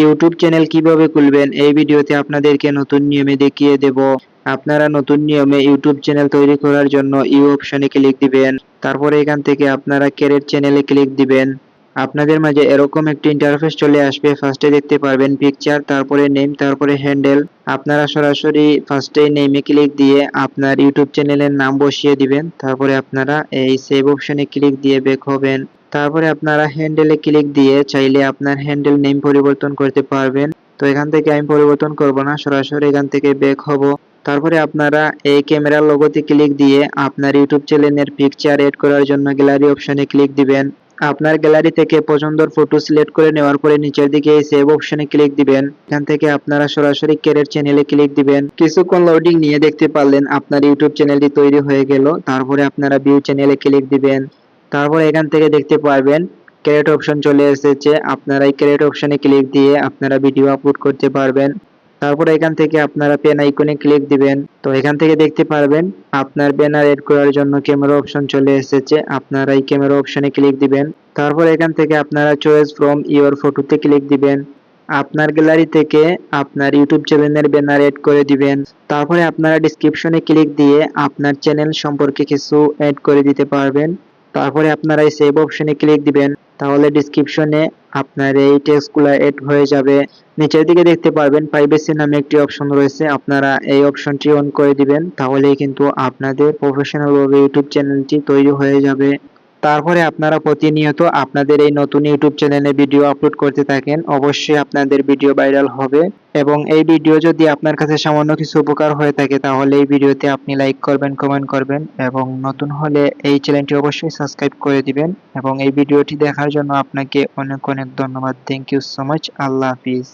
YouTube channel কীভাবে খুলবেন, এই ভিডিওতে আপনাদেরকে নতুন নিয়মে দেখিয়ে দেব। আপনারা নতুন নিয়মে ইউটিউব চ্যানেল তৈরি করার জন্য ইউ অপশনে ক্লিক দিবেন। তারপরে এখান থেকে আপনারা ক্যারেট চ্যানেলে ক্লিক দিবেন। আপনাদের মাঝে এরকম একটি ইন্টারফেস চলে আসবে। ফার্স্টে দেখতে পারবেন পিকচার তারপরে নেম তারপরে হ্যান্ডেল আপনারা সরাসরি ফার্স্টে নেমে ক্লিক দিয়ে আপনার ইউটিউব চ্যানেলের নাম বসিয়ে দিবেন। তারপরে আপনারা এই সেভ অপশনে ক্লিক দিয়ে ব্যাক হবেন। তারপরে আপনারা হ্যান্ডেলে ক্লিক দিয়ে চাইলে আপনার হ্যান্ডেল নেম পরিবর্তন করতে পারবেন। তো এখান থেকে আমি পরিবর্তন করব না, সরাসরি এখান থেকে ব্যাক হব। তারপরে আপনারা এই ক্যামেরার লোগোতে ক্লিক দিয়ে আপনার ইউটিউব চ্যানেলের পিকচার এড করার জন্য গ্যালারি অপশনে ক্লিক দিবেন। আপনার গ্যালারি থেকে পছন্দের ফটো সিলেক্ট করে নেওয়ার পরে নিচের দিকে সেভ অপশনে ক্লিক দিবেন। এখান থেকে আপনারা সরাসরি ক্যারেট চ্যানেলে ক্লিক দিবেন। কিছুক্ষণ লোডিং নিয়ে দেখতে পারলেন আপনার ইউটিউব চ্যানেলটি তৈরি হয়ে গেল। তারপরে আপনারা ভিউ চ্যানেলে ক্লিক দিবেন। তারপর এখান থেকে দেখতে পারবেন ক্যারেট অপশন চলে এসেছে। আপনারা এই ক্যারেট অপশনে ক্লিক দিয়ে আপনারা ভিডিও আপলোড করতে পারবেন। তারপর এখান থেকে আপনারা পেন আইকনে ক্লিক দিবেন। তো এখান থেকে দেখতে পারবেন, আপনার ব্যানার এড করার জন্য ক্যামেরা অপশন চলে এসেছে। আপনারা এই ক্যামেরা অপশনে ক্লিক দিবেন। তারপর এখান থেকে আপনারা চয়েস ফ্রম ইওর ফটোতে ক্লিক দিবেন। আপনার গ্যালারি থেকে আপনার ইউটিউব চ্যানেলের ব্যানার এড করে দিবেন। তারপরে আপনারা ডিসক্রিপশনে ক্লিক দিয়ে আপনার চ্যানেল সম্পর্কে কিছু অ্যাড করে দিতে পারবেন। তারপরে আপনারা এই সেভ অপশনে ক্লিক দিবেন, তাহলে ডিসক্রিপশনে আপনার এই টেক্সটগুলো এড হয়ে যাবে। নিচের দিকে দেখতে পারবেন প্রাইভেসি নামে একটি অপশন রয়েছে, আপনারা এই অপশনটি অন করে দিবেন, তাহলেই কিন্তু আপনাদের প্রফেশনাল ভাবে ইউটিউব চ্যানেলটি তৈরি হয়ে যাবে। তারপরে আপনারা প্রতিনিয়ত আপনাদের এই নতুন ইউটিউব চ্যানেলে ভিডিও আপলোড করতে থাকেন, অবশ্যই আপনাদের ভিডিও ভাইরাল হবে এবং এই ভিডিও যদি আপনার কাছে সামান্য কিছু উপকার হয়ে থাকে তাহলে এই ভিডিওতে আপনি লাইক করবেন, কমেন্ট করবেন এবং নতুন হলে এই চ্যানেলটি অবশ্যই সাবস্ক্রাইব করে দিবেন এবং এই ভিডিওটি দেখার জন্য আপনাকে অনেক অনেক ধন্যবাদ। থ্যাংক ইউ সো মাচ আল্লাহ হাফিজ।